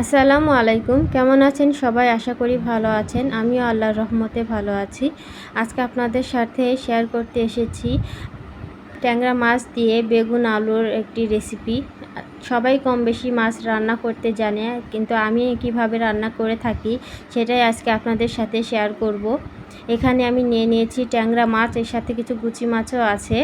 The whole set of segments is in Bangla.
আসসালামু আলাইকুম। কেমন আছেন সবাই? আশা করি ভালো আছেন। আমিও আল্লাহর রহমতে ভালো আছি। আজকে আপনাদের সাথে শেয়ার করতে এসেছি ট্যাংরা মাছ দিয়ে বেগুন আলুর একটি রেসিপি সবাই কম বেশি মাছ রান্না করতে জানে, কিন্তু আমি কীভাবে রান্না করে থাকি সেটাই আজকে আপনাদের সাথে শেয়ার করব। এখানে আমি নিয়ে নিয়েছি ট্যাংরা মাছ, এর সাথে কিছু গুচি মাছও আছে।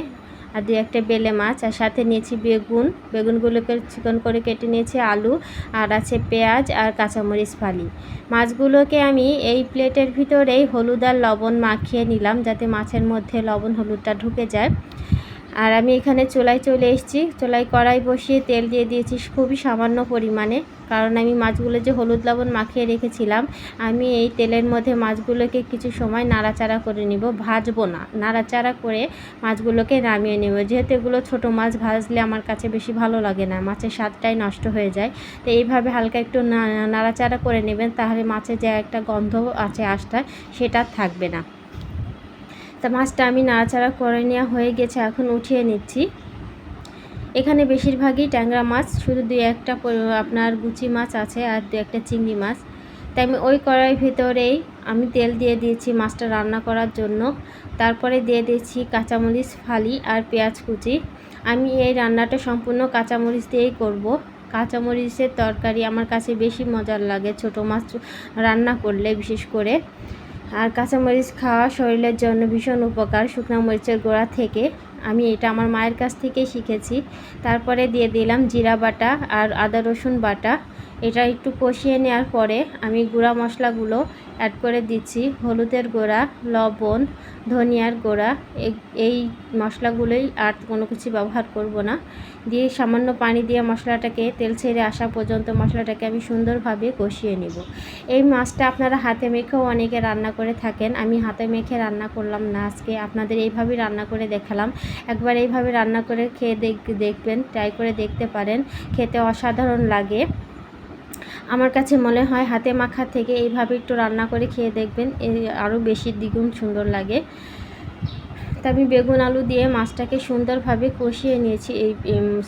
আর দু একটা বেলে মাছ, আর সাথে নিয়েছি বেগুন। বেগুনগুলোকে চিকন করে কেটে নিয়েছি আলু, আর আছে পেঁয়াজ আর কাঁচামরিচ ফালি। মাছগুলোকে আমি এই প্লেটের ভিতরেই হলুদ আর লবণ মাখিয়ে নিলাম, যাতে মাছের মধ্যে লবণ হলুদটা ঢুকে যায়। আর আমি এখানে চোলাই চলে এসেছি। চোলাই কড়াই বসিয়ে তেল দিয়ে দিয়েছি খুবই সামান্য পরিমাণে। কারণ আমি মাছগুলো যে হলুদ লবণ মাখিয়ে রেখেছিলাম, আমি এই তেলের মধ্যে মাছগুলোকে কিছু সময় নাড়াচাড়া করে নিব। ভাজবো না, নাড়াচাড়া করে মাছগুলোকে নামিয়ে নেব। যেহেতু এগুলো ছোটো মাছ, ভাজলে আমার কাছে বেশি ভালো লাগে না। মাছের স্বাদটাই নষ্ট হয়ে যায়। তো এইভাবে হালকা একটু নাড়াচাড়া করে নেবেন, তাহলে মাছের যে একটা গন্ধ আছে আশটা, সেটা থাকবে না। তা মাছটা আমি নাড়াচাড়া করে নেওয়া হয়ে গেছে, এখন উঠিয়ে নিচ্ছি। এখানে বেশিরভাগই ট্যাংরা মাছ, শুধু দুই একটা আপনার গুচি মাছ আছে আর দু একটা চিংড়ি মাছ। তাই আমি ওই কড়াইয়ের ভিতরেই আমি তেল দিয়ে দিয়েছি মাছটা রান্না করার জন্য। তারপরে দিয়ে দিয়েছি কাঁচামরিচ, ফালি আর পেঁয়াজ কুচি। আমি এই রান্নাটা সম্পূর্ণ কাঁচামরিচ দিয়েই করব। কাঁচামরিচের তরকারি আমার কাছে বেশি মজার লাগে, ছোট মাছ রান্না করলে বিশেষ করে। আর কাঁচামরিচ খাওয়া শরীরের জন্য ভীষণ উপকার, শুকনো মরিচের গোড়া থেকে। আমি এটা আমার মায়ের কাছ থেকে শিখেছি। তারপরে দিয়ে দিলাম জিরা বাটা আর আদা রসুন বাটা। এটা একটু কষিয়ে নেওয়ার পরে আমি গুঁড়া মশলাগুলো অ্যাড করে দিচ্ছি। হলুদের গুঁড়া, লবণ, ধনিয়ার গুঁড়া এই মশলাগুলোই আর কোনো কিছু ব্যবহার করব না। দিয়ে সামান্য পানি দিয়ে মশলাটাকে, তেল ছেড়ে আসা পর্যন্ত মশলাটাকে আমি সুন্দরভাবে কষিয়ে নেব। এই মাছটা আপনারা হাতে মেখেও অনেকে রান্না করে থাকেন। আমি হাতে মেখে রান্না করলাম না আজকে, আপনাদের এইভাবেই রান্না করে দেখালাম। একবার এইভাবে রান্না করে খেয়ে দেখবেন ট্রাই করে দেখতে পারেন। খেতে অসাধারণ লাগে। আমার কাছে মনে হয় হাতে মাখা থেকে এইভাবে একটু রান্না করে খেয়ে দেখবেন আরও বেশি দ্বিগুণ সুন্দর লাগে। তা আমি বেগুন আলু দিয়ে মাছটাকে সুন্দরভাবে কষিয়ে নিয়েছি, এই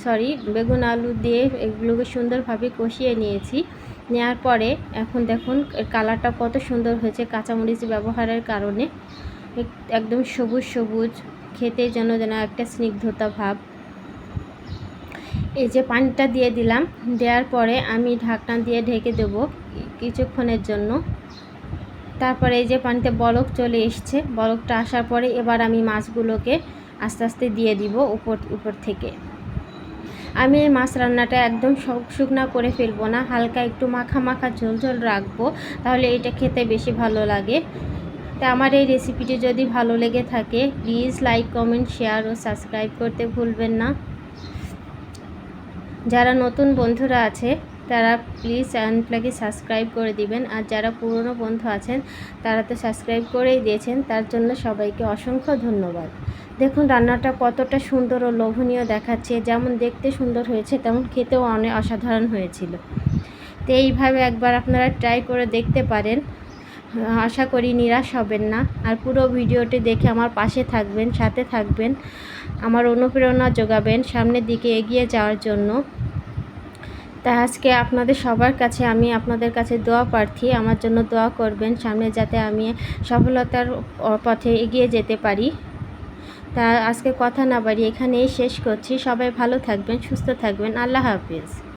সরি বেগুন আলু দিয়ে এগুলোকে সুন্দরভাবে কষিয়ে নিয়েছি। নেওয়ার পরে এখন দেখুন কালারটা কত সুন্দর হয়েছে কাঁচামরিচ ব্যবহারের কারণে। একদম সবুজ সবুজ, খেতে যেন যেন একটা স্নিগ্ধতা ভাব। এই যে পানিটা দিয়ে দিলাম, দেওয়ার পরে আমি ঢাকনা দিয়ে ঢেকে দেব কিছুক্ষণের জন্য। তারপরে এই যে পানিতে বলক চলে এসছে, বলকটা আসার পরে এবার আমি মাছগুলোকে আস্তে আস্তে দিয়ে দিব উপর উপর থেকে। আমি এই মাছ রান্নাটা একদম শুকনা করে ফেলব না, হালকা একটু মাখা মাখা ঝোল ঝোল রাখব, তাহলে এটা খেতে বেশি ভালো লাগে। তা আমার এই রেসিপিটি যদি ভালো লেগে থাকে, প্লিজ লাইক, কমেন্ট, শেয়ার ও সাবস্ক্রাইব করতে ভুলবেন না। যারা নতুন বন্ধুরা আছে, তারা প্লিজ চ্যানেলটাকে সাবস্ক্রাইব করে দিবেন। আর যারা পুরনো বন্ধু আছেন, তারা তো সাবস্ক্রাইব করেই দিয়েছেন। তার জন্য সবাইকে অসংখ্য ধন্যবাদ। দেখুন, রান্নাটা কতটা সুন্দর ও লোভনীয় দেখাচ্ছে। যেমন দেখতে সুন্দর হয়েছে, তেমন খেতেও অনেক অসাধারণ হয়েছিল। তো এইভাবে একবার আপনারা ট্রাই করে দেখতে পারেন। আশা করি নিরাশ হবেন না। আর পুরো ভিডিওটি দেখে আমার পাশে থাকবেন, সাথে থাকবেন। আমার অনুপ্রেরণা যোগাবেন, সামনের দিকে এগিয়ে যাওয়ার জন্য। তা আজকে আপনাদের সবার কাছে আমি আপনাদের কাছে দোয়া প্রার্থী। আমার জন্য দোয়া করবেন সামনে যাতে আমি সফলতার পথে এগিয়ে যেতে পারি। তা আজকে কথা না বাড়ি এখানেই শেষ করছি। সবাই ভালো থাকবেন, সুস্থ থাকবেন। আল্লাহ হাফিজ।